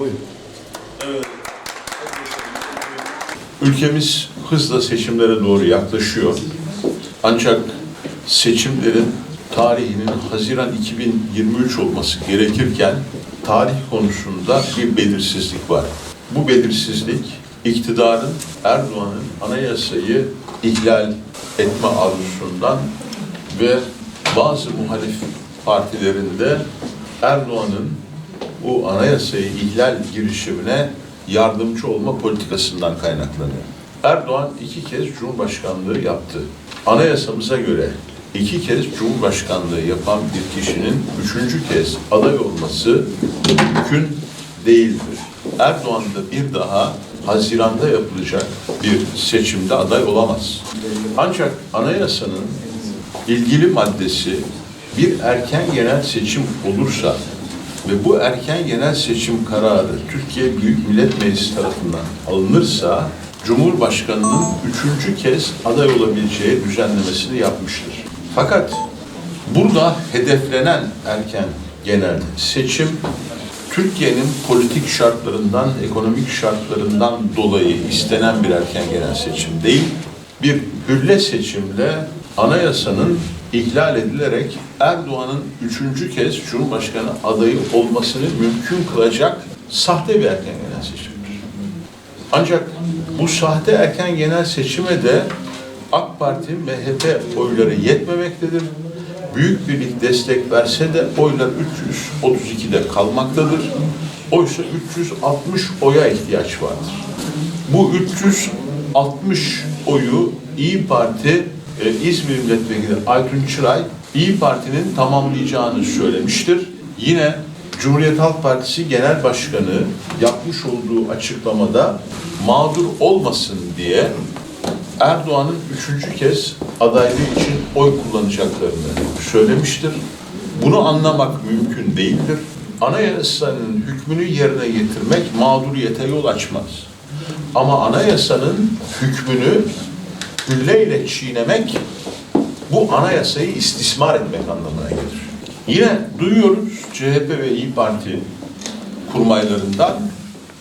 Buyurun. Ülkemiz hızla seçimlere doğru yaklaşıyor. Ancak seçimlerin tarihinin Haziran 2023 olması gerekirken tarih konusunda bir belirsizlik var. Bu belirsizlik iktidarın Erdoğan'ın anayasayı ihlal etme arzusundan ve bazı muhalif partilerinde Erdoğan'ın bu anayasayı ihlal girişimine yardımcı olma politikasından kaynaklanıyor. Erdoğan iki kez Cumhurbaşkanlığı yaptı. Anayasamıza göre iki kez Cumhurbaşkanlığı yapan bir kişinin üçüncü kez aday olması mümkün değildir. Erdoğan da bir daha Haziran'da yapılacak bir seçimde aday olamaz. Ancak anayasanın ilgili maddesi bir erken genel seçim olursa ve bu erken genel seçim kararı Türkiye Büyük Millet Meclisi tarafından alınırsa Cumhurbaşkanı'nın üçüncü kez aday olabileceği düzenlemesini yapmıştır. Fakat burada hedeflenen erken genel seçim Türkiye'nin politik şartlarından, ekonomik şartlarından dolayı istenen bir erken genel seçim değil, bir hülle seçimle anayasanın ihlal edilerek Erdoğan'ın üçüncü kez Cumhurbaşkanı adayı olmasını mümkün kılacak sahte bir erken genel seçimdir. Ancak bu sahte erken genel seçime de AK Parti, MHP oyları yetmemektedir. Büyük Birlik destek verse de oylar 332'de kalmaktadır. Oysa 360 oya ihtiyaç vardır. Bu 360 oyu İyi Parti e, İzmir Milletvekili Aytun Çıray İyi Parti'nin tamamlayacağını söylemiştir. Yine Cumhuriyet Halk Partisi Genel Başkanı yapmış olduğu açıklamada mağdur olmasın diye Erdoğan'ın üçüncü kez adaylığı için oy kullanacaklarını söylemiştir. Bunu anlamak mümkün değildir. Anayasanın hükmünü yerine getirmek mağduriyete yol açmaz. Ama anayasanın hükmünü hülleyle çiğnemek bu anayasayı istismar etmek anlamına gelir. Yine duyuyoruz CHP ve İyi Parti kurmaylarından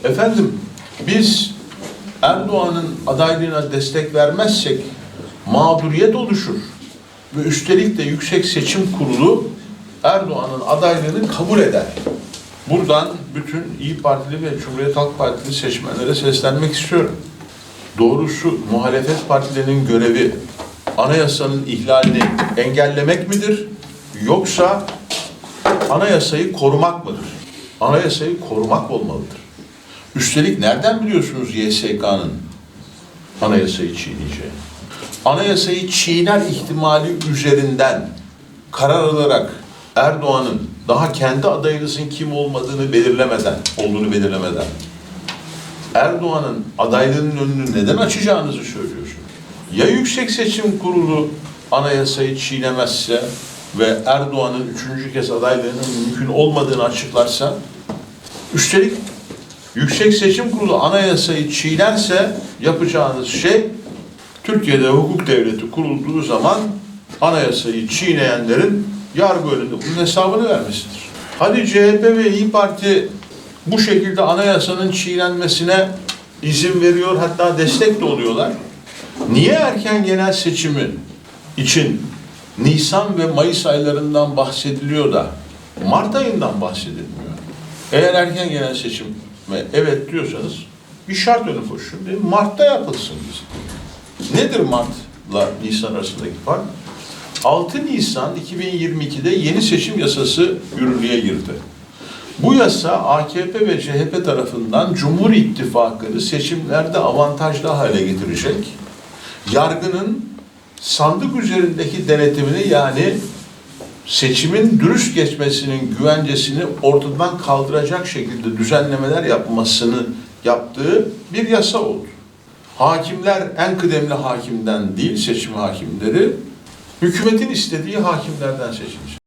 efendim biz Erdoğan'ın adaylığına destek vermezsek mağduriyet oluşur. Ve üstelik de Yüksek Seçim Kurulu Erdoğan'ın adaylığını kabul eder. Buradan bütün İyi Partili ve Cumhuriyet Halk Partili seçmenlere seslenmek istiyorum. Doğrusu muhalefet partilerinin görevi anayasanın ihlalini engellemek midir? Yoksa anayasayı korumak mıdır? Anayasayı korumak olmalıdır. Üstelik nereden biliyorsunuz YSK'nın anayasayı çiğneyeceğini? Anayasayı çiğner ihtimali üzerinden karar alarak Erdoğan'ın daha kendi adayınızın kim olmadığını belirlemeden, olduğunu belirlemeden Erdoğan'ın adaylığının önünü neden açacağınızı söylüyorsun. Ya Yüksek Seçim Kurulu anayasayı çiğnemezse ve Erdoğan'ın üçüncü kez adaylığının mümkün olmadığını açıklarsa, üstelik Yüksek Seçim Kurulu anayasayı çiğnerse yapacağınız şey Türkiye'de hukuk devleti kurulduğu zaman anayasayı çiğneyenlerin yargı önünde bunun hesabını vermesidir. Hadi CHP ve İyi Parti bu şekilde anayasanın çiğnenmesine izin veriyor hatta destek de oluyorlar. Niye erken genel seçimi için Nisan ve Mayıs aylarından bahsediliyor da Mart ayından bahsedilmiyor? Eğer erken genel seçime evet diyorsanız bir şart önü koşun Mart'ta yapılsın bizim. Nedir Mart'la Nisan arasındaki fark? 6 Nisan 2022'de yeni seçim yasası yürürlüğe girdi. Bu yasa AKP ve CHP tarafından Cumhur İttifakı'nı seçimlerde avantajlı hale getirecek. Yargının sandık üzerindeki denetimini yani seçimin dürüst geçmesinin güvencesini ortadan kaldıracak şekilde düzenlemeler yapmasını yaptığı bir yasa oldu. Hakimler en kıdemli hakimden değil seçim hakimleri hükümetin istediği hakimlerden seçilecek.